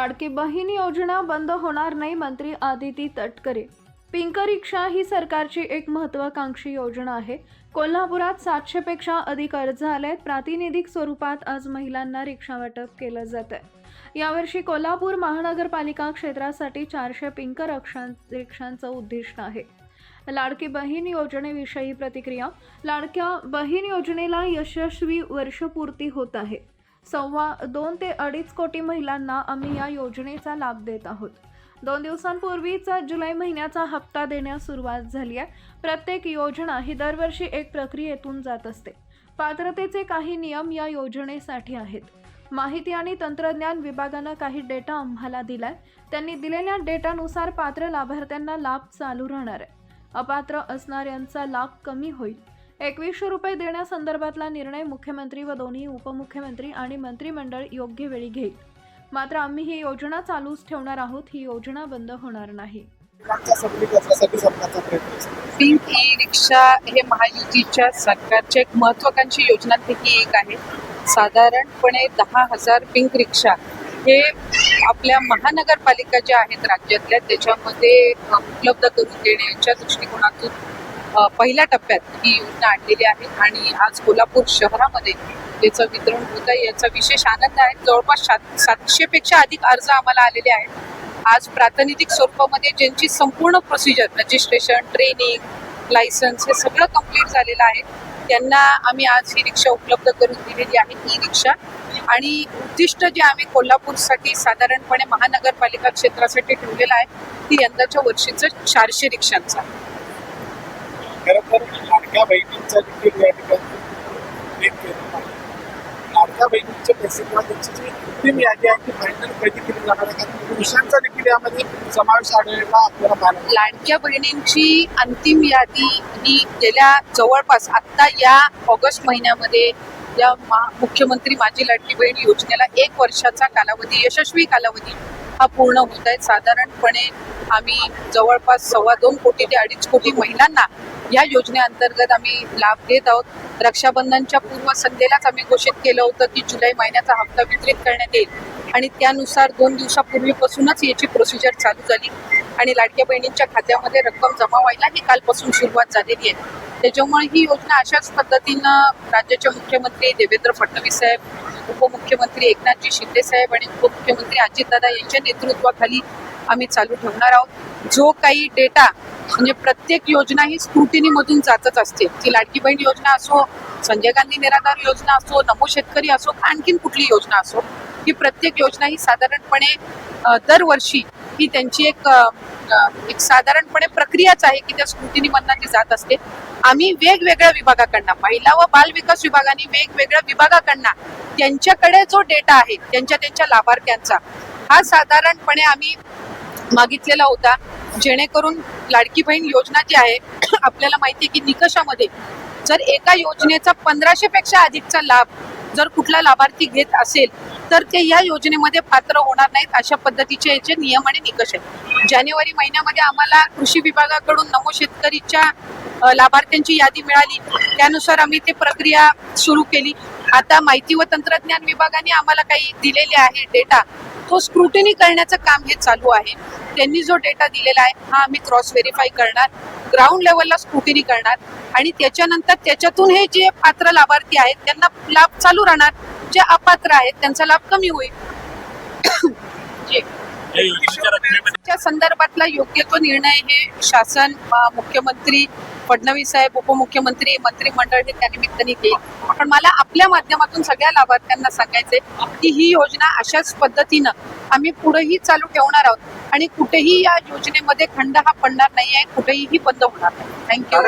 लाडकी बहीण योजना बंद होणार नाही मंत्री आदिती तटकरे. पिंक रिक्षा ही सरकारची एक महत्वाकांक्षी योजना आहे. कोल्हापुरात सातशेपेक्षा अधिक अर्ज आले प्रातिनिधिक स्वरूपात आज महिलांना रिक्षा वाटप केलं जात आहे यावर्षी कोल्हापूर महानगरपालिका क्षेत्रासाठी चारशे पिंक रक्षा रिक्षांचं उद्दिष्ट आहे. लाडकी बहीण योजनेविषयी प्रतिक्रिया लाडक्या बहीण योजनेला यशस्वी वर्षपूर्ती होत आहे. सव्वा दोन ते अडीच कोटी महिलांना आम्ही या योजनेचा लाभ देत आहोत. दोन दिवसांपूर्वीच जुलै महिन्याचा हप्ता देण्यास सुरुवात झाली आहे. प्रत्येक योजना ही दरवर्षी एक प्रक्रियेतून जात असते. पात्रतेचे काही नियम या योजनेसाठी आहेत. माहिती आणि तंत्रज्ञान विभागानं काही डेटा आम्हाला दिलाय. त्यांनी दिलेल्या डेटानुसार पात्र लाभार्थ्यांना लाभ चालू राहणार आहे. अपात्र असणाऱ्यांचा लाभ कमी होईल. एकवीसशे रुपये देण्यासंदर्भातला निर्णय मुख्यमंत्री व दोन्ही उपमुख्यमंत्री आणि मंत्रिमंडळ योग्य वेळी घेईल. मात्र आम्ही ही योजना चालूच ठेवणार आहोत ही योजना बंद होणार नाही. ई रिक्षा हे महायुतीच्या सरकारच्या एक महत्वाकांक्षी योजनांपैकी एक आहे. साधारणपणे दहा हजार पिंक रिक्षा हे आपल्या महानगरपालिका ज्या आहेत राज्यातल्या त्याच्यामध्ये उपलब्ध करून देण्याच्या दृष्टिकोनातून पहिल्या टप्प्यात ही योजना आणलेली आहे आणि आज कोल्हापूर शहरामध्ये त्याचं वितरण होत आहे. याचा विशेष आनंद आहे. जवळपास सात सातशेपेक्षा अधिक अर्ज आम्हाला आलेले आहेत. आज प्रातिनिधिक स्वरूपामध्ये ज्यांची संपूर्ण प्रोसिजर रजिस्ट्रेशन ट्रेनिंग लायसन्स हे सगळं कंप्लीट झालेलं आहे. त्यांना आम्ही आज ही रिक्षा उपलब्ध करून दिलेली आहे ई रिक्षा. आणि उद्दिष्ट जे आम्ही कोल्हापूरसाठी साधारणपणे महानगरपालिका क्षेत्रासाठी ठेवलेलं आहे ती यंदाच्या वर्षीचं चारशे रिक्षांचा खरं तर लाडक्या बहिणींचा देखील या ठिकाणी लाडक्या बहिणींच्या पैसे किंवा त्यांची जी अंतिम यादी आहे ती फायनल कधी केली जाणार आहे? कारण पुरुषांचा देखील यामध्ये समावेश आढळलेला आपल्याला पाहायला लाडक्या बहिणींची अंतिम यादी ही गेल्या जवळपास आत्ता या ऑगस्ट महिन्यामध्ये या मा- मुख्यमंत्री माझी लाडकी बहीण योजनेला एक वर्षाचा कालावधी यशस्वी कालावधी हा पूर्ण होत आहे. साधारणपणे आम्ही जवळपास सव्वा दोन कोटी ते अडीच कोटी महिलांना या योजनेअंतर्गत आम्ही लाभ घेत आहोत. रक्षाबंधनच्या पूर्वसंध्येलाच आम्ही घोषित केलं होतं की जुलै महिन्याचा हप्ता वितरित करण्यात येईल. आणि त्यानुसार दोन दिवसापूर्वीपासूनच याची प्रोसिजर चालू झाली. आणि लाडक्या बहिणींच्या खात्यामध्ये रक्कम जमा व्हायला ही कालपासून सुरुवात झालेली आहे. त्याच्यामुळे ही योजना अशाच पद्धतीनं राज्याचे मुख्यमंत्री देवेंद्र फडणवीस साहेब उपमुख्यमंत्री एकनाथजी शिंदे साहेब आणि उपमुख्यमंत्री अजितदादा यांच्या नेतृत्वाखाली आम्ही चालू ठेवणार आहोत. जो काही डेटा म्हणजे प्रत्येक योजना ही स्क्रुटिनीमधून जातच असते. ती लाडकी बहीण योजना असो संजय गांधी निराधार योजना असो नमो शेतकरी असो आणखीन कुठली योजना असो ही प्रत्येक योजना ही साधारणपणे दरवर्षी ही त्यांची एक एक साधारणपणे प्रक्रियाच आहे की त्या स्क्रुटिनीमधनं ती जात असते. आम्ही वेगवेगळ्या विभागाकडनं महिला व बाल विकास विभागाने वेगवेगळ्या विभागाकडनं त्यांच्याकडे जो डेटा आहे त्यांच्या त्यांच्या लाभार्थ्यांचा हा साधारणपणे आम्ही मागितलेला होता. जेणेकरून लाडकी बहीण योजना जी आहे आपल्याला माहिती आहे की निकषामध्ये जर एका योजनेचा पंधराशे पेक्षा अधिकचा लाभ जर कुठला लाभार्थी घेत असेल तर ते या योजनेमध्ये पात्र होणार नाहीत अशा पद्धतीचे याचे नियम आणि निकष आहेत. जानेवारी महिन्यामध्ये आम्हाला कृषी विभागाकडून नमो शेतकरीच्या लाभार्थ्यांची यादी मिळाली. त्यानुसार आम्ही ते प्रक्रिया सुरू केली. आता माहिती व तंत्रज्ञान विभागाने आम्हाला काही दिलेले आहे डेटा. तो स्क्रुटिनी करण्याचं काम हे चालू आहे. त्यांनी जो डेटा दिलेला आहे हा आम्ही क्रॉस व्हेरीफाय करणार. ग्राउंड लेवलला स्क्रुटिनी करणार. आणि त्याच्यानंतर त्याच्यातून हे जे पात्र लाभार्थी आहेत त्यांना लाभ चालू राहणार. जे अपात्र आहेत त्यांचा लाभ कमी होईल. संदर्भातला योग्य तो निर्णय हे शासन मुख्यमंत्री फडणवीस साहेब उपमुख्यमंत्री मंत्रिमंडळ हे त्यानिमित्ताने घेईल पण मला आपल्या माध्यमातून सगळ्या लाभार्थ्यांना सांगायचंय की ही योजना अशाच पद्धतीनं आम्ही पुढेही चालू ठेवणार आहोत. आणि कुठेही या योजनेमध्ये खंड हा पडणार नाही आहे कुठेही बंद होणार नाही. थँक्यू